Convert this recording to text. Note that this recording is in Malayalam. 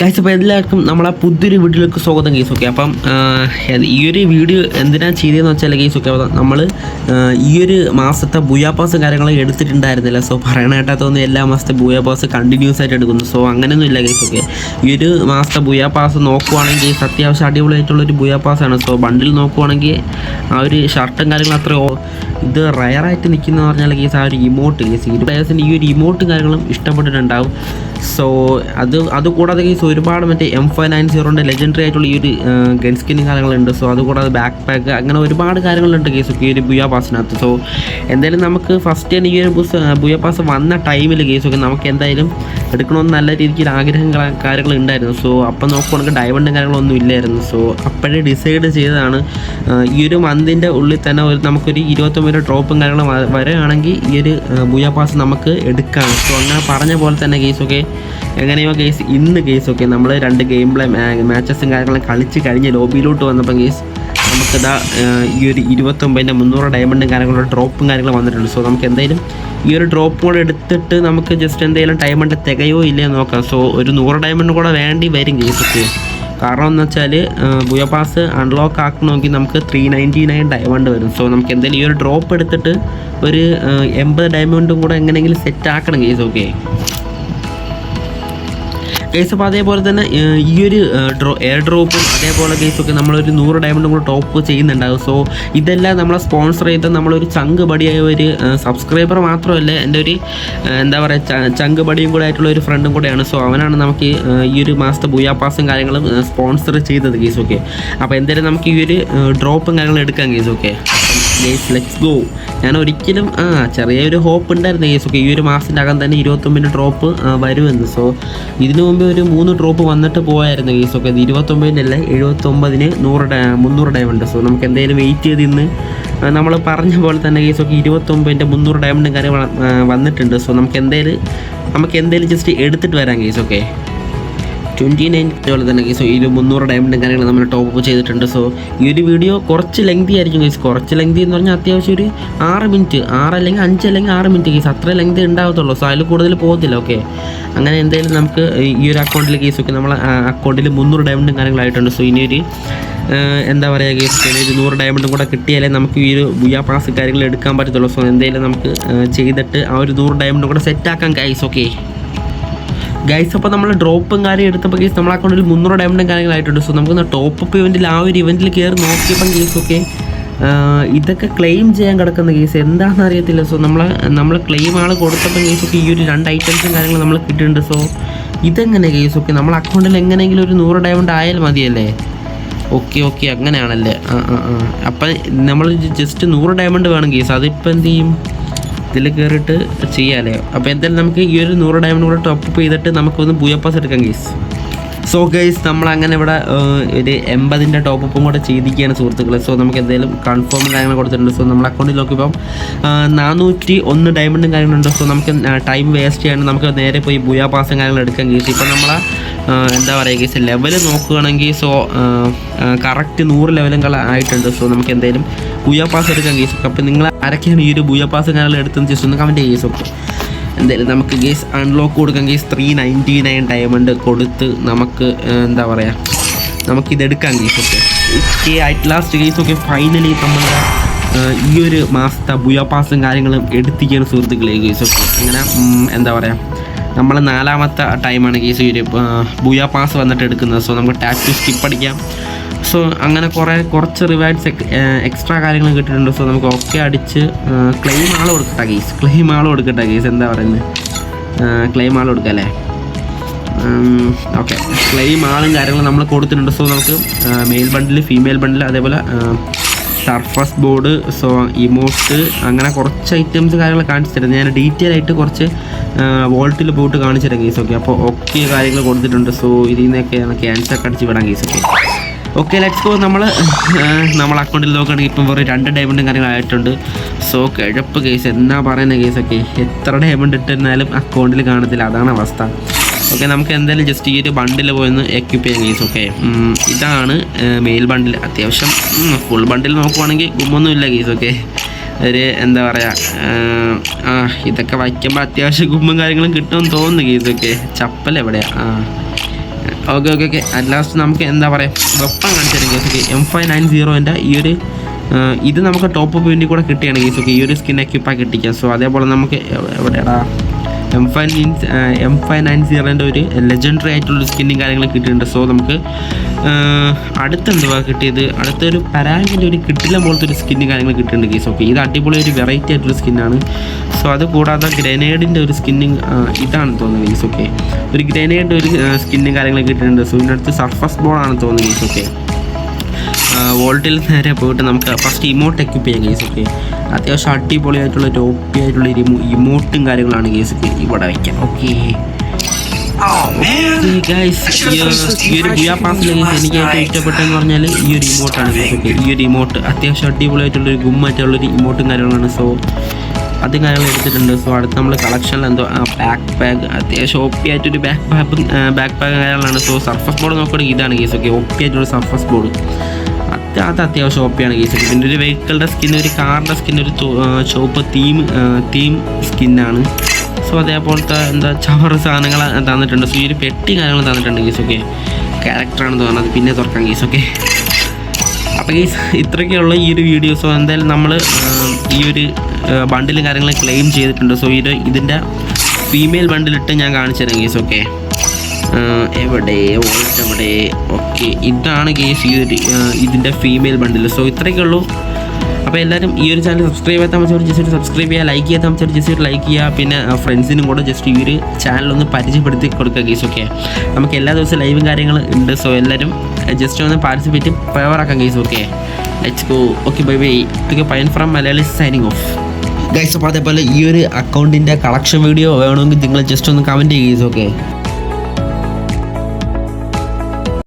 ഗൈസ് അപ്പോൾ എല്ലാവർക്കും നമ്മളെ പുതിയൊരു വീഡിയോയിലേക്ക് സ്വാഗതം കേസ് ഓക്കെ അപ്പം ഈ ഒരു വീഡിയോ എന്തിനാണ് ചെയ്തതെന്ന് വെച്ചാൽ കേസ് ഓക്കെ നമ്മൾ ഈ ഒരു മാസത്തെ ബുയാപ്പാസ് കാര്യങ്ങളൊക്കെ എടുത്തിട്ടുണ്ടായിരുന്നില്ല. സോ പറയണ കേട്ടാത്തൊന്നും എല്ലാ മാസത്തെ ബുയാപ്പാസ് കണ്ടിന്യൂസ് ആയിട്ട് എടുക്കുന്നു. സോ അങ്ങനെയൊന്നും ഇല്ല കേസ് ഓക്കെ ഈ ഒരു മാസത്തെ ബുയാപ്പാസ് നോക്കുവാണെങ്കിൽ അത്യാവശ്യം അടിപൊളിയായിട്ടുള്ളൊരു ബുയാപ്പാസാണ് സോ ബണ്ടിൽ നോക്കുവാണെങ്കിൽ ആ ഒരു ഷർട്ടും കാര്യങ്ങളും അത്ര ഇത് റയറായിട്ട് നിൽക്കുന്നതെന്ന് പറഞ്ഞാൽ കേസ് ആ ഒരു ഇമോട്ട് കേസ് ഈ പ്ലേയേഴ്സിന് ഈ ഒരു ഇമോട്ടും കാര്യങ്ങളും ഇഷ്ടപ്പെട്ടിട്ടുണ്ടാവും. സോ അത് അതുകൂടാതെ കേസ് ഒരുപാട് മറ്റേ എം ഫൈവ് നയൻ സീറോന്റെ ലെജൻഡറി ആയിട്ടുള്ള ഈ ഒരു ഗൺ സ്കിന്നും കാര്യങ്ങളുണ്ട്. സോ അതുകൂടാതെ ബാക്ക് പാക്ക് അങ്ങനെ ഒരുപാട് കാര്യങ്ങളുണ്ട് കേസ് ഈ ഒരു ബുയാ പാസിനകത്ത് സോ എന്തായാലും നമുക്ക് ഫസ്റ്റ് തന്നെ ഈ ഒരു ബുസ് ബുയാ പാസ് വന്ന ടൈമിൽ കേസ് ഒക്കെ നമുക്ക് എന്തായാലും എടുക്കണമെന്ന് നല്ല രീതിക്ക് ആഗ്രഹം കാര്യങ്ങൾ ഉണ്ടായിരുന്നു. സോ അപ്പം നോക്കുവാണെങ്കിൽ ഡയമണ്ടും കാര്യങ്ങളൊന്നും ഇല്ലായിരുന്നു. സോ അപ്പോഴേ ഡിസൈഡ് ചെയ്തതാണ് ഈ ഒരു മന്തിന്റെ ഉള്ളിൽ തന്നെ ഒരു നമുക്കൊരു ഇരുപത്തൊമ്പത് രൂപ ഡ്രോപ്പും കാര്യങ്ങളും വരികയാണെങ്കിൽ ഈ ഒരു ബുയാ പാസ് നമുക്ക് എടുക്കാം സോ അങ്ങനെ പറഞ്ഞ പോലെ തന്നെ കേസൊക്കെ എങ്ങനെയോ കേസ് ഇന്ന് കേസൊക്കെ നമ്മൾ രണ്ട് ഗെയിം പ്ലേ മാച്ചസും കാര്യങ്ങളും കളിച്ച് കഴിഞ്ഞ് ലോബിയിലോട്ട് വന്നപ്പോൾ കേസ് നമുക്കിതാ ഈ ഒരു ഇരുപത്തൊമ്പതിന്റെ മുന്നൂറ് ഡയമണ്ടും കാര്യങ്ങളും ഡ്രോപ്പും കാര്യങ്ങളും വന്നിട്ടുണ്ട്. സോ നമുക്ക് എന്തായാലും ഈ ഒരു ഡ്രോപ്പ് കൂടെ എടുത്തിട്ട് നമുക്ക് ജസ്റ്റ് എന്തെങ്കിലും ഡയമണ്ട് തികയോ ഇല്ലയോ നോക്കാം. സോ ഒരു നൂറ് ഡയമണ്ട് കൂടെ വേണ്ടി വരും കേസൊക്കെ കാരണം എന്ന് വെച്ചാൽ ബുയ പാസ് അൺലോക്ക് ആക്കണമെങ്കിൽ നമുക്ക് ത്രീ നയന്റി നയൻ ഡയമണ്ട് വരും. സോ നമുക്ക് എന്തെങ്കിലും ഈ ഒരു ഡ്രോപ്പ് എടുത്തിട്ട് ഒരു എൺപത് ഡയമണ്ടും കൂടെ എങ്ങനെയെങ്കിലും സെറ്റ് ആക്കണം കേസ് ഓക്കെ കേസ് അപ്പോൾ അതേപോലെ തന്നെ ഈ ഒരു ഡ്രോ എയർ ഡ്രോപ്പും അതേപോലെ കേസൊക്കെ നമ്മളൊരു നൂറ് ഡയമണ്ടും കൂടെ ടോപ്പ് ചെയ്യുന്നുണ്ടാകും സോ ഇതെല്ലാം നമ്മളെ സ്പോൺസർ ചെയ്ത നമ്മളൊരു ചങ്ക് ബടിയായ ഒരു സബ്സ്ക്രൈബർ മാത്രമല്ല എന്റെ ഒരു എന്താ പറയുക ചങ്ക് ബടിയും കൂടെ ആയിട്ടുള്ള ഒരു ഫ്രണ്ടും കൂടെയാണ്. സോ അവനാണ് നമുക്ക് ഈ ഒരു മാസത്തെ ബുയാ പാസും കാര്യങ്ങളും സ്പോൺസർ ചെയ്തത് കേസൊക്കെ. അപ്പോൾ എന്തായാലും നമുക്ക് ഈ ഒരു ഡ്രോപ്പും കാര്യങ്ങളും എടുക്കാം കേസൊക്കെ. ഗേസ് ലെറ്റ്സ് ഗോ ഞാൻ ഒരിക്കലും ആ ചെറിയൊരു ഹോപ്പ് ഉണ്ടായിരുന്നു ഗേസ് ഓക്കെ ഈ ഒരു മാസത്തിന്റെ അകം തന്നെ ഇരുപത്തൊമ്പതിന് ഡ്രോപ്പ് വരുമെന്ന്. സോ ഇതിനു മുമ്പ് ഒരു മൂന്ന് ഡ്രോപ്പ് വന്നിട്ട് പോയായിരുന്നു ഗേസ് ഓക്കെ ഇത് ഇരുപത്തൊമ്പതിന്റെ അല്ല എഴുപത്തൊമ്പതിന് നൂറ് ഡയ മുന്നൂറ് ഡയമണ്ട് സോ നമുക്ക് എന്തെങ്കിലും വെയിറ്റ് ചെയ്ത് ഇന്ന് നമ്മൾ പറഞ്ഞ പോലെ തന്നെ ഗേസ് ഓക്കെ ഇരുപത്തൊമ്പതിന്റെ മുന്നൂറ് ഡയമണ്ടും കാര്യം വന്നിട്ടുണ്ട്. സോ നമുക്ക് എന്തെങ്കിലും നമുക്ക് എന്തെങ്കിലും ജസ്റ്റ് എടുത്തിട്ട് വരാം ഗേസ് ഓക്കെ ട്വന്റി നയൻ അതുപോലെ തന്നെ ഗൈസ് ഒരു മുന്നൂറ് ഡയമണ്ടും കാര്യങ്ങൾ നമ്മൾ ടോപ്പ് ചെയ്തിട്ടുണ്ട്. സോ ഈ ഒരു വീഡിയോ കുറച്ച് ലെങ്തി ആയിരിക്കും കേസ് കുറച്ച് ലെങ്തി എന്ന് പറഞ്ഞാൽ അത്യാവശ്യം ഒരു ആറ് മിനിറ്റ് ആറ് അല്ലെങ്കിൽ അഞ്ച് അല്ലെങ്കിൽ ആറ് മിനിറ്റ് കേസ് അത്ര ലെങ്തി ഉണ്ടാവത്തുള്ളൂ. സോ അതിൽ കൂടുതൽ പോകത്തില്ല ഓക്കെ അങ്ങനെ എന്തായാലും നമുക്ക് ഈ ഒരു അക്കൗണ്ടിൽ കേസൊക്കെ നമ്മളെ അക്കൗണ്ടിൽ മുന്നൂറ് ഡയമണ്ടും കാര്യങ്ങളായിട്ടുണ്ട് സോ ഇനിയൊരു എന്താ പറയുക കേസ് ഇനി ഒരു നൂറ് ഡയമണ്ടും കൂടെ കിട്ടിയാലേ നമുക്ക് ഈ ഒരു ബുയ പാസ് കാര്യങ്ങൾ എടുക്കാൻ പറ്റത്തുള്ളൂ. സോ എന്തായാലും നമുക്ക് ചെയ്തിട്ട് ആ ഒരു നൂറ് ഡയമണ്ടും കൂടെ സെറ്റാക്കാം ഗൈസ് ഓക്കെ ഗൈസ് അപ്പോൾ നമ്മൾ ഡ്രോപ്പും കാര്യം എടുത്തപ്പോൾ കേസ് നമ്മളെ അക്കൗണ്ടിൽ മുന്നൂറ് ഡയമണ്ടും കാര്യങ്ങളായിട്ടുണ്ട് സോ നമുക്ക് ടോപ്പ് അപ്പ് ഇവന്റിൽ ആ ഒരു ഇവന്റിൽ കയറി നോക്കിയപ്പം കേസൊക്കെ ഇതൊക്കെ ക്ലെയിം ചെയ്യാൻ കിടക്കുന്ന കേസ് എന്താണെന്ന് അറിയത്തില്ല. സോ നമ്മൾ നമ്മൾ ക്ലെയിം ആൾ കൊടുത്തപ്പോൾ ഒക്കെ ഈ ഒരു രണ്ട് ഐറ്റംസും കാര്യങ്ങളും നമ്മൾ കിട്ടിയിട്ടുണ്ട്. സോ ഇതെങ്ങനെ കേസ് ഓക്കെ നമ്മളെ അക്കൗണ്ടിൽ എങ്ങനെയെങ്കിലും ഒരു നൂറ് ഡയമണ്ട് ആയാൽ മതിയല്ലേ? ഓക്കെ ഓക്കെ അങ്ങനെയാണല്ലേ? ആ ആ ആ. അപ്പം നമ്മൾ ജസ്റ്റ് നൂറ് ഡയമണ്ട് വേണം കേസ് അതിപ്പോൾ എന്ത് ചെയ്യും? ഇതിൽ കയറിയിട്ട് ചെയ്യാമല്ലേ അപ്പോൾ എന്തായാലും നമുക്ക് ഈ ഒരു നൂറ് ഡയമണ്ട് കൂടെ ടോപ്പ് അപ്പ് ചെയ്തിട്ട് നമുക്കൊന്ന് ബൂയപ്പാസ് എടുക്കാം കേസ് സോ ഗൈസ് നമ്മൾ അങ്ങനെ ഇവിടെ ഒരു എൺപതിന്റെ ടോപ്പ് അപ്പും കൂടെ ചെയ്തിരിക്കുകയാണ് സുഹൃത്തുക്കളെ. സോ നമുക്ക് എന്തെങ്കിലും കൺഫേം കാര്യങ്ങൾ കൊടുത്തിട്ടുണ്ട്. സോ നമ്മുടെ അക്കൗണ്ടിൽ നോക്കിയപ്പം നാനൂറ്റി ഒന്ന് ഡയമണ്ടും കാര്യങ്ങളുണ്ട് സോ നമുക്ക് ടൈം വേസ്റ്റ് ചെയ്യാണ്ട് നമുക്ക് നേരെ പോയി ബുയാ പാസും കാര്യങ്ങൾ എടുക്കാൻ ഗീസ് ഇപ്പം നമ്മൾ എന്താ പറയുക ഗീസ് ലെവൽ നോക്കുകയാണെങ്കിൽ സോ കറക്റ്റ് നൂറ് ലെവലും ആയിട്ടുണ്ട്. സോ നമുക്ക് എന്തായാലും ബുയാ പാസ് എടുക്കാൻ കേസ് അപ്പം നിങ്ങൾ ആരൊക്കെയാണ് ഈ ഒരു ബുയാ പാസ് ഞാൻ എടുത്തതെന്ന് ജസ്റ്റ് ഒന്ന് കമന്റ് കേസ് ഒക്കെ എന്തായാലും നമുക്ക് ഗേസ് അൺലോക്ക് കൊടുക്കാം guys three ninety nine diamond കൊടുത്ത് നമുക്ക് എന്താ പറയുക നമുക്കിതെടുക്കാം ഗേസ് ഒക്കെ ഓക്കെ അറ്റ് ലാസ്റ്റ് ഗേസ് ഒക്കെ ഫൈനലി നമ്മൾ ഈ ഒരു മാസത്തെ ബുയ പാസും കാര്യങ്ങളും എടുത്തിരിക്കുകയാണ് സുഹൃത്തുക്കളെ ഗേസ് ഒക്കെ അങ്ങനെ എന്താ പറയുക നമ്മൾ നാലാമത്തെ ടൈമാണ് ഈ സൂര്യ ബൂയ പാസ് വന്നിട്ട് എടുക്കുന്നത്. സോ നമുക്ക് ടാറ്റു സ്കിപ്പ് അടിക്കാം. സോ അങ്ങനെ കുറേ കുറച്ച് റിവാർഡ്സ് എക്സ്ട്രാ കാര്യങ്ങൾ കിട്ടിയിട്ടുണ്ട്. സോ നമുക്ക് ഒക്കെ അടിച്ച് ക്ലെയിം ആൾ കൊടുക്കട്ടെ കേസ് ക്ലെയിം ആൾ കൊടുക്കട്ടെ കേസ് എന്താ പറയുന്നത് ക്ലെയിം ആൾ കൊടുക്കുക അല്ലേ? ഓക്കെ ക്ലെയിം ആളും കാര്യങ്ങളും നമ്മൾ കൊടുത്തിട്ടുണ്ട്. സോ നമുക്ക് മെയിൽ ബണ്ടിൽ ഫീമെയിൽ ബണ്ടിൽ അതേപോലെ സർഫസ് ബോർഡ് സോ ഇമോട്ട് അങ്ങനെ കുറച്ച് ഐറ്റംസ് കാര്യങ്ങൾ കാണിച്ചു തരാം ഞാൻ ഡീറ്റെയിൽ ആയിട്ട് കുറച്ച് വോൾട്ടിൽ പോയിട്ട് കാണിച്ചു കേസ് ഓക്കെ അപ്പോൾ ഒക്കെ കാര്യങ്ങൾ കൊടുത്തിട്ടുണ്ട്. സോ ഇതിൽ നിന്നൊക്കെ ക്യാൻസർ അടിച്ച് വിടാം guys okay okay let's go നമ്മൾ നമ്മൾ അക്കൗണ്ടിൽ നോക്കുകയാണെങ്കിൽ ഇപ്പം വെറും രണ്ട് ഡയമണ്ടും കാര്യങ്ങളായിട്ടുണ്ട്. സോ കിഴപ്പ് കേസ് എന്നാ പറയുന്ന കേസൊക്കെ എത്ര ഡയമണ്ട് ഇട്ടിരുന്നാലും അക്കൗണ്ടിൽ കാണത്തില്ല. അതാണ് അവസ്ഥ. ഓക്കെ നമുക്ക് എന്തായാലും ജസ്റ്റ് ഈ ഒരു ബണ്ടിൽ പോയൊന്ന് എക്യുപ്പ് ചെയ്യാൻ കേസ് ഓക്കെ? ഇതാണ് മെയിൽ ബണ്ടിൽ അത്യാവശ്യം ഫുൾ ബണ്ടിൽ നോക്കുവാണെങ്കിൽ ഗുമ്മൊന്നുമില്ല കേസ് ഓക്കെ? ഒരു എന്താ പറയുക ആ ഇതൊക്കെ വയ്ക്കുമ്പോൾ അത്യാവശ്യം ഗുമ്മും കാര്യങ്ങളും കിട്ടുമെന്ന് തോന്നുന്നു കേസൊക്കെ ചപ്പൽ എവിടെയാണ് ആ. Okay okay okay. At last നമുക്ക് എന്താ പറയുക വെപ്പം കാണിച്ചു ഓക്കെ? എം ഫൈവ് നയൻ സീറോന്റെ ഈ ഒരു ഇത് നമുക്ക് ടോപ്പ് വേണ്ടി കൂടെ കിട്ടിയാണ് കേസ് ഓക്കെ? ഈ ഒരു സ്കിൻ എക്യുപ്പാക്കി കിട്ടിക്കാം സോ അതേപോലെ നമുക്ക് എവ- എവിടെയാടാ? M nine M five nine സീറോന്റെ ഒരു ലെജൻഡറി ആയിട്ടുള്ള സ്കിന്നും കാര്യങ്ങളും കിട്ടിയിട്ടുണ്ട്. സോ നമുക്ക് ആ, അടുത്തെന്തുവാ കിട്ടിയത്? അടുത്തൊരു പരാഗിന്റെ ഒരു കിട്ടില്ല പോലത്തെ ഒരു സ്കിന്നും കാര്യങ്ങളും കിട്ടിയിട്ടുണ്ട് കേസ് ഓക്കെ ഇത് അടിപൊളി ഒരു വെറൈറ്റി ആയിട്ടുള്ള സ്കിന്നാണ് സോ അത് കൂടാതെ ഗ്രനേഡിന്റെ ഒരു സ്കിന്നിങ് ഇതാണ് തോന്നുന്നത് കേസ് ഓക്കെ ഒരു ഗ്രനേഡിന്റെ ഒരു സ്കിന്നും കാര്യങ്ങളും കിട്ടിയിട്ടുണ്ട്. സോ ഇതിനടുത്ത് സർഫസ് ബോളാണ് തോന്നുന്നത് കേസ് ഓക്കെ വോൾട്ടിൽ നേരെ പോയിട്ട് നമുക്ക് ഫസ്റ്റ് ഇമോട്ട് എക്യൂപ്പ് ചെയ്യാം കേസ് ഒക്കെ അത്യാവശ്യം അടിപൊളിയായിട്ടുള്ള ടോപ്പി ആയിട്ടുള്ള ഇമോട്ടും കാര്യങ്ങളാണ് കേസ് ഇവിടെ വയ്ക്കാൻ. ഓക്കെ എനിക്ക് ഏറ്റവും ഇഷ്ടപ്പെട്ടതെന്ന് പറഞ്ഞാൽ ഈ ഒരു ഇമോട്ടാണ് ഈ ഒരു ഇമോട്ട് അത്യാവശ്യം അടിപൊളിയായിട്ടുള്ള ഒരു ഗുമ്മായിട്ടുള്ള ഒരു ഇമോട്ടും കാര്യങ്ങളാണ്. സോ അത് കാര്യങ്ങൾ എടുത്തിട്ടുണ്ട്. സോ അടുത്ത് നമ്മൾ കളക്ഷനിൽ എന്തോ ബാക്ക് ബാഗ് അത്യാവശ്യം ഒപ്പി ആയിട്ടൊരു ബാക്ക് ബാഗ് ബാക്ക് ബാഗ് കാര്യങ്ങളാണ്. സോ സർഫസ് ബോർഡ് നോക്കുകയാണെങ്കിൽ ഇതാണ് കേസ് ഓക്കെ ഒപ്പി ആയിട്ടുള്ള സർഫസ് ബോർഡ് അത് അത് അത്യാവശ്യം ഒപ്പിയാണ് കേസ്. പിന്നെ ഒരു വെഹിക്കിളുടെ സ്കിൻ ഒരു കാറിന്റെ സ്കിൻ ഒരു ചുവപ്പ് തീം തീം സ്കിന്നാണ് സോ അതേപോലത്തെ എന്താ ചവറ് സാധനങ്ങൾ തന്നിട്ടുണ്ട്. സോ ഈ ഒരു പെട്ടി കാര്യങ്ങൾ തന്നിട്ടുണ്ട് ഗീസ് ഓക്കെ ക്യാരക്ടറാണെന്ന് പറഞ്ഞത് പിന്നെ തുറക്കാം ഗീസ് ഓക്കെ അപ്പോൾ ഗീസ് ഇത്രയൊക്കെയുള്ള ഈ ഒരു വീഡിയോ സോ എന്തായാലും നമ്മൾ ഈ ഒരു ബണ്ടിലും കാര്യങ്ങളും ക്ലെയിം ചെയ്തിട്ടുണ്ട്. സോ ഇത് ഇതിന്റെ ഫീമെയിൽ ബണ്ടിലിട്ട് ഞാൻ കാണിച്ചു തരാം ഗീസ് ഓക്കെ എവിടെ? വോൾട്ട് എവിടെ? ഓക്കെ ഇതാണ് കേസ് ഈ ഒരു ഇതിന്റെ ഫീമെയിൽ ബണ്ടിൽ സോ ഇത്രയൊക്കെ ഉള്ളൂ. അപ്പോൾ എല്ലാവരും ഈ ഒരു ചാനൽ സബ്സ്ക്രൈബ് ചെയ്യാത്ത വെച്ചാൽ ജസ്റ്റ് ഒരു സബ്സ്ക്രൈബ് ചെയ്യുക ലൈക്ക് ചെയ്യാത്ത വെച്ചാൽ ജസ്റ്റ് ഒരു ലൈക്ക് ചെയ്യുക പിന്നെ ഫ്രണ്ട്സിനും കൂടെ ജസ്റ്റ് ഈ ഒരു ചാനൽ ഒന്ന് പരിചയപ്പെടുത്തി കൊടുക്കുക കേസ് ഓക്കെ നമുക്ക് എല്ലാ ദിവസവും ലൈവും കാര്യങ്ങളും ഉണ്ട്. സോ എല്ലാവരും ജസ്റ്റ് ഒന്ന് participate ഫേവറാക്കാം guys okay let's go okay bye bye ഇതൊക്കെ പയൻ from Malayali signing off guys അപ്പോൾ അതേപോലെ ഈ ഒരു അക്കൗണ്ടിന്റെ കളക്ഷൻ വീഡിയോ വേണമെങ്കിൽ നിങ്ങൾ ജസ്റ്റ് ഒന്ന് കമന്റ് ചെയ്യുക ഓക്കെ